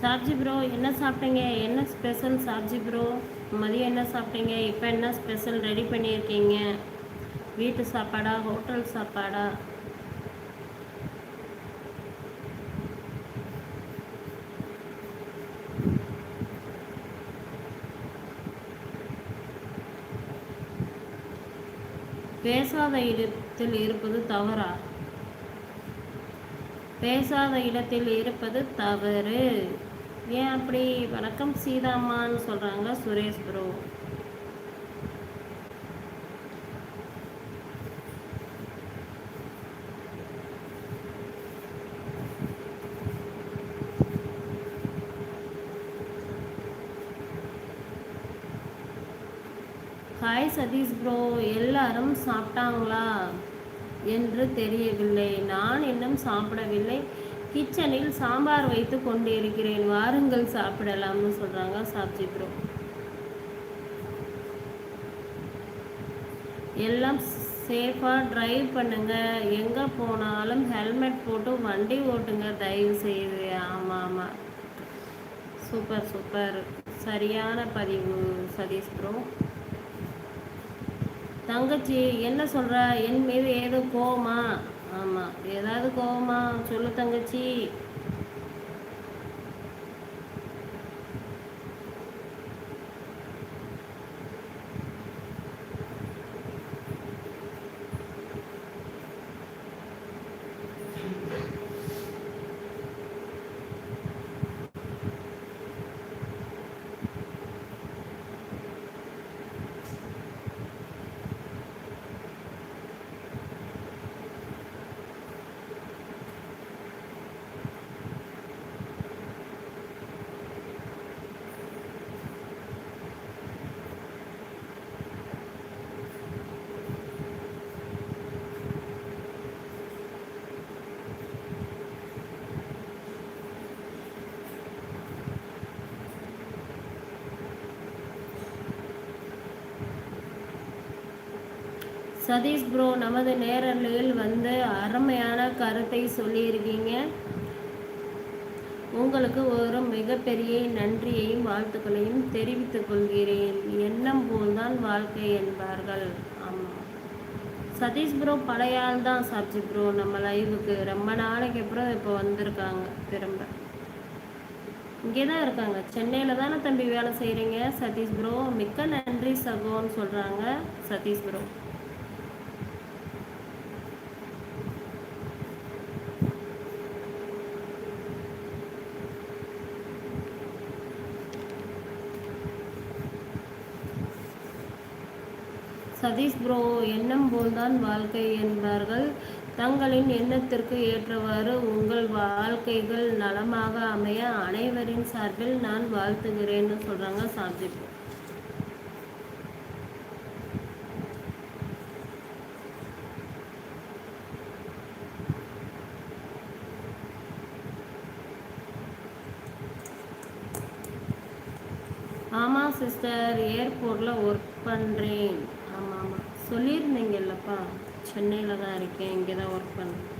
Sabzi bro என்ன சாப்பிட்டீங்க என்ன ஸ்பெஷல் சாப்ஜி ப்ரோ மதியம் என்ன சாப்பிட்டீங்க இப்போ என்ன ஸ்பெஷல் ரெடி பண்ணியிருக்கீங்க? வீட்டு சாப்பாடா ஹோட்டல் சாப்பாடா? பேசாத இடத்தில் இருப்பது தவறா? பேசாத இடத்தில் இருப்பது தவறு. ஏன் அப்படி வணக்கம் சீதாம்மான்னு சொல்கிறாங்க Suresh bro? Hi Satish bro எல்லாரும் சாப்பிட்டாங்களா? என்று தெரியவில்லை. நான் இன்னும் சாப்பிடவில்லை. கிச்சனில் சாம்பார் வைத்து கொண்டிருக்கிறேன். வாருங்கள் சாப்பிடலாம்னு சொல்கிறாங்க சாப்ஜி ப்ரோ. எல்லாம் சேஃபாக ட்ரைவ் பண்ணுங்க. எங்கே போனாலும் ஹெல்மெட் போட்டு வண்டி ஓட்டுங்க. தயவு செய்து. ஆமாம் ஆமாம் சூப்பர் சூப்பர். சரியான பதிவு சதீஷ் ப்ரோ. தங்கச்சி என்ன சொல்கிற என் மீது ஏதோ கோமா ஆமாம் ஏதாவது கோவமா சொல்லு தங்கச்சி. சதீஷ் ப்ரோ நமது நேரலையில் வந்து அருமையான கருத்தை சொல்லியிருக்கீங்க. உங்களுக்கு ஒரு மிகப்பெரிய நன்றியையும் வாழ்த்துக்களையும் தெரிவித்துக் கொள்கிறேன். எண்ணம் போல்தான் வாழ்க்கை என்பார்கள். ஆமாம் சதீஷ் ப்ரோ பழைய ஆள் தான் சப்ஜி ப்ரோ நம்ம லைவுக்கு. ரொம்ப நாளைக்கு அப்புறம் இப்போ வந்திருக்காங்க திரும்ப. இங்கே தான் இருக்காங்க. சென்னையில் தானே தம்பி வேலை செய்கிறீங்க சதீஷ் ப்ரோ? மிக்க நன்றி சகோன்னு சொல்கிறாங்க சதீஷ் ப்ரோ. சதீஷ் ப்ரோ எண்ணம் போல்தான் வாழ்க்கை என்பார்கள். தங்களின் எண்ணத்திற்கு ஏற்றவாறு உங்கள் வாழ்க்கைகள் நலமாக அமைய அனைவரின் சார்பில் நான் வாழ்த்துகிறேன்னு சொல்கிறாங்க சாப்ஜி ஆமாம் சிஸ்டர் ஏர்போர்ட்டில் ஒர்க் பண்ணுறேன் சொல்லியிருந்தீங்கல்லப்பா. சென்னையில் தான் இருக்கேன் இங்கே தான் ஒர்க் பண்ணேன்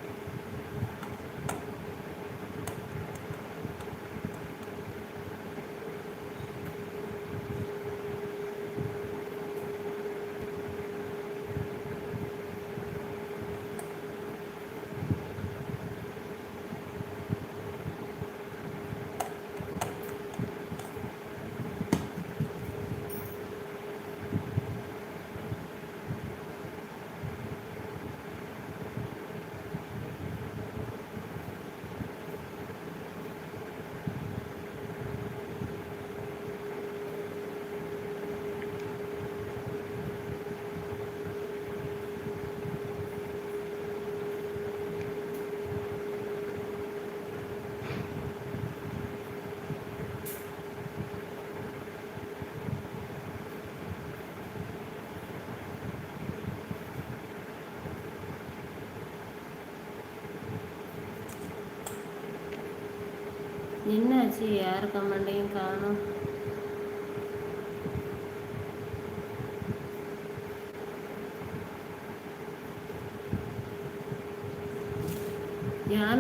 என்னாச்சு? யார் கமெண்டையும் காணும். யார்